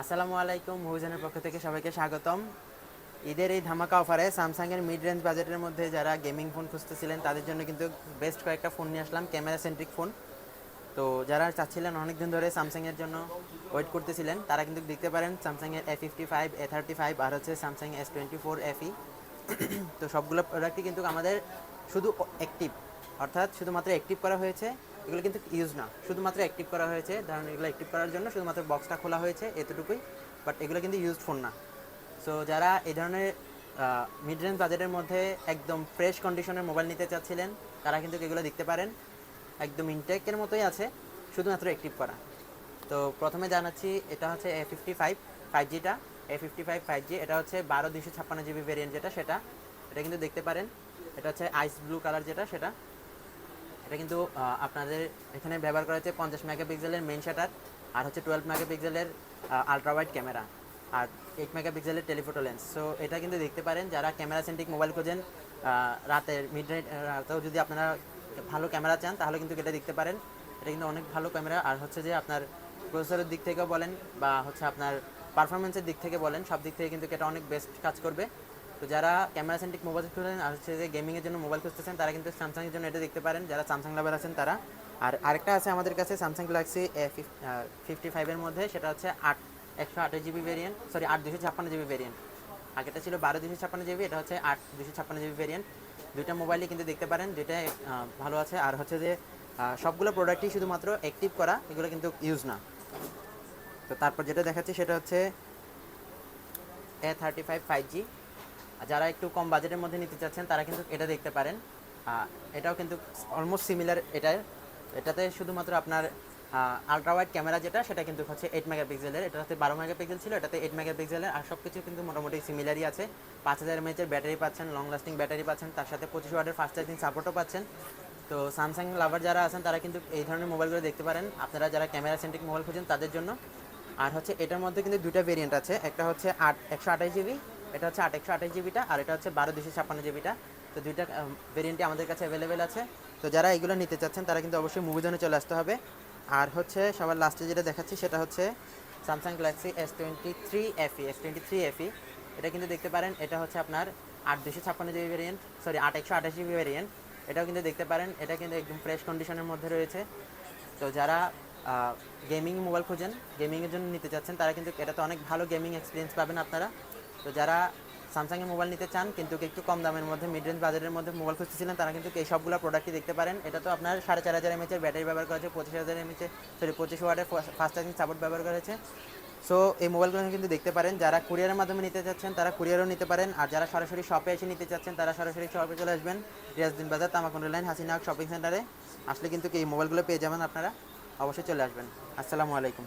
আসসালামু আলাইকুম মুভিজনের পক্ষ থেকে সবাইকে স্বাগতম। ঈদের এই ধামাকা অফারে স্যামসাংয়ের মিড রেঞ্জ বাজেটের মধ্যে যারা গেমিং ফোন খুঁজতেছিলেন, তাদের জন্য কিন্তু বেস্ট কয়েকটা ফোন নিয়ে আসলাম ক্যামেরা সেন্ট্রিক ফোন তো যারা চাচ্ছিলেন অনেক দিন ধরে স্যামসাংয়ের জন্য ওয়েট করতেছিলেন, তারা কিন্তু দেখতে পারেন স্যামসাংয়ের A fifty five A thirty five আর হচ্ছে Samsung S twenty four FE তো সবগুলো প্রোডাক্টই কিন্তু আমাদের শুধু অ্যাক্টিভ অর্থাৎ শুধুমাত্র অ্যাক্টিভ করা হয়েছে। এগুলো কিন্তু ইউজ না। শুধুমাত্র অ্যাক্টিভ করা হয়েছে। ধরুন এগুলো অ্যাক্টিভ করার জন্য শুধুমাত্র বক্সটা খোলা হয়েছে এতটুকুই বাট এগুলো কিন্তু ইউজড ফোন না। সো যারা এই ধরনের মিড রেঞ্জ বাজেটের মধ্যে একদম ফ্রেশ কন্ডিশনের মোবাইল নিতে চাচ্ছিলেন, তারা কিন্তু এগুলো দেখতে পারেন। একদম ইনটেকের মতোই আছে, শুধুমাত্র অ্যাক্টিভ করা। তো, প্রথমে জানাচ্ছি, এটা হচ্ছে A fifty five five জিটা A fifty five five G এটা হচ্ছে বারো দুশো ছাপ্পান্ন জিবি ভেরিয়েন্ট যেটা, সেটা। এটা কিন্তু দেখতে পারেন। এটা হচ্ছে আইস ব্লু কালার যেটা, সেটা। এটা কিন্তু আপনাদের এখানে ব্যবহার করা হচ্ছে পঞ্চাশ মেগাপিক্সেলের মেন শাটার আর হচ্ছে টুয়েলভ মেগাপিক্সেলের আলট্রা ওয়াইড ক্যামেরা আর এইট মেগাপিক্সেলের টেলিফোটো লেন্স সো এটা কিন্তু দেখতে পারেন যারা ক্যামেরা সেন্ট্রিক মোবাইল খোঁজেন রাতের মিড নাইট রাতেও যদি আপনারা ভালো ক্যামেরা চান, তাহলে কিন্তু এটা দেখতে পারেন। এটা কিন্তু অনেক ভালো ক্যামেরা আর হচ্ছে যে আপনার প্রসেসরের দিক থেকেও বলেন বা হচ্ছে আপনার পারফরমেন্সের দিক থেকে বলেন, সব দিক থেকে কিন্তু এটা অনেক বেস্ট কাজ করবে। তো যারা ক্যামেরা সেন্ট্রিক মোবাইল খুঁজছেন আর হচ্ছে যে গেমিংয়ের জন্য মোবাইল খুঁজতেছেন, তারা কিন্তু স্যামসাংয়ের জন্য এটা দেখতে পারেন। যারা স্যামসাং লাভার আছেন তারা। আর আরেকটা আছে আমাদের কাছে স্যামসাং গ্যালাক্সি এ ফিফটি ফাইভের মধ্যে। সেটা হচ্ছে আট, একশো আঠাশ জিবি ভেরিয়েন্ট সরি আট দুশো ছাপ্পান্ন জিবি ভেরিয়েন্ট আগেটা ছিল বারো দুশো ছাপ্পান্ন জিবি এটা হচ্ছে আট দুশো ছাপ্পান্ন জিবি ভেরিয়েন্ট দুইটা মোবাইলই কিন্তু দেখতে পারেন দুইটা ভালো আছে। আর হচ্ছে যে সবগুলো প্রোডাক্টই শুধুমাত্র অ্যাক্টিভ করা, এগুলো কিন্তু ইউজ না। তো তারপর যেটা দেখাচ্ছি সেটা হচ্ছে A thirty five five G যারা একটু কম বাজেটের মধ্যে নিতে চাচ্ছেন, তারা কিন্তু এটা দেখতে পারেন। এটাও কিন্তু অলমোস্ট সিমিলার এটার। এটাতে শুধুমাত্র আপনার আলট্রা ওয়াইড ক্যামেরা যেটা, সেটা কিন্তু হচ্ছে এইট মেগা মেগাপিক্সেলের এটাতে বারো মেগাপিক্সেল ছিল, এটাতে এইট মেগা মেগাপিক্সেলের আর সব কিছু কিন্তু মোটামুটি সিমিলারই আছে। পাঁচ হাজার এমএচের ব্যাটারি পাচ্ছেন লং লাস্টিং ব্যাটারি পাচ্ছেন, তার সাথে পঁচিশ ওয়াটের ফাস্ট চার্জিং সাপোর্টও পাচ্ছেন। তো স্যামসাং লাভার যারা আছেন, তারা কিন্তু এই ধরনের মোবাইলগুলো দেখতে পারেন। আপনারা যারা ক্যামেরা সেন্ট্রিক মোবাইল খুঁজেন, তাদের জন্য। আর হচ্ছে এটার মধ্যে কিন্তু দুটা ভেরিয়েন্ট আছে। একটা হচ্ছে আট, একশো আঠাশ জিবি এটা হচ্ছে আট একশো আঠাশ জিবিটা, আর এটা হচ্ছে বারো দুশো ছাপ্পান্ন জিবিটা। তো দুইটা ভেরিয়েন্টই আমাদের কাছে অ্যাভেলেবেল আছে। তো যারা এগুলো নিতে চাচ্ছেন, তারা কিন্তু অবশ্যই মুভি জোনে চলে আসতে হবে। আর হচ্ছে সবার লাস্টে যেটা দেখাচ্ছি, সেটা হচ্ছে Samsung Galaxy S twenty three FE S twenty three FE এটা কিন্তু দেখতে পারেন, এটা হচ্ছে আপনার আট দুশো ছাপ্পান্ন জিবি ভেরিয়েন্ট সরি আট একশো আঠাশ জিবি ভেরিয়েন্ট এটাও কিন্তু দেখতে পারেন, এটা কিন্তু একদম ফ্রেশ কন্ডিশনের মধ্যে রয়েছে। তো যারা গেমিং মোবাইল খোঁজেন গেমিংয়ের জন্য নিতে চাচ্ছেন, তারা কিন্তু এটাতে অনেক ভালো গেমিং এক্সপিরিয়েন্স পাবেন আপনারা। তো যারা স্যামসাংয়ের মোবাইল নিতে চান, কিন্তু একটু কম দামের মধ্যে মিড রেঞ্জ বাজারের মধ্যে মোবাইল খুঁজতেছিলেন, তারা কিন্তু এই সবগুলো প্রোডাক্টই দেখতে পারেন। এটা তো আপনার সাড়ে চার হাজার এমএচের ব্যাটারি ব্যবহার করা হয়েছে, পঁচিশ হাজার এমএচের সরি পঁচিশ ওয়াটের ফাস্ট চার্জিং সাপোর্ট ব্যবহার করা হয়েছে। সো এই মোবাইলগুলো কিন্তু দেখতে পারেন। যারা কুরিয়ারের মাধ্যমে নিতে চাচ্ছেন, তারা কুরিয়ারও নিতে পারেন। আর যারা সরাসরি শপে এসে নিতে চাচ্ছেন, তারা সরাসরি শপে চলে আসবেন। রিয়াজদিন বাজার, তামাকুন্ড লাইন হাসিনাগ শপিং সেন্টারে আসলে কিন্তু এই মোবাইলগুলো পেয়ে যাবেন আপনারা। অবশ্যই চলে আসবেন। আসসালামু আলাইকুম।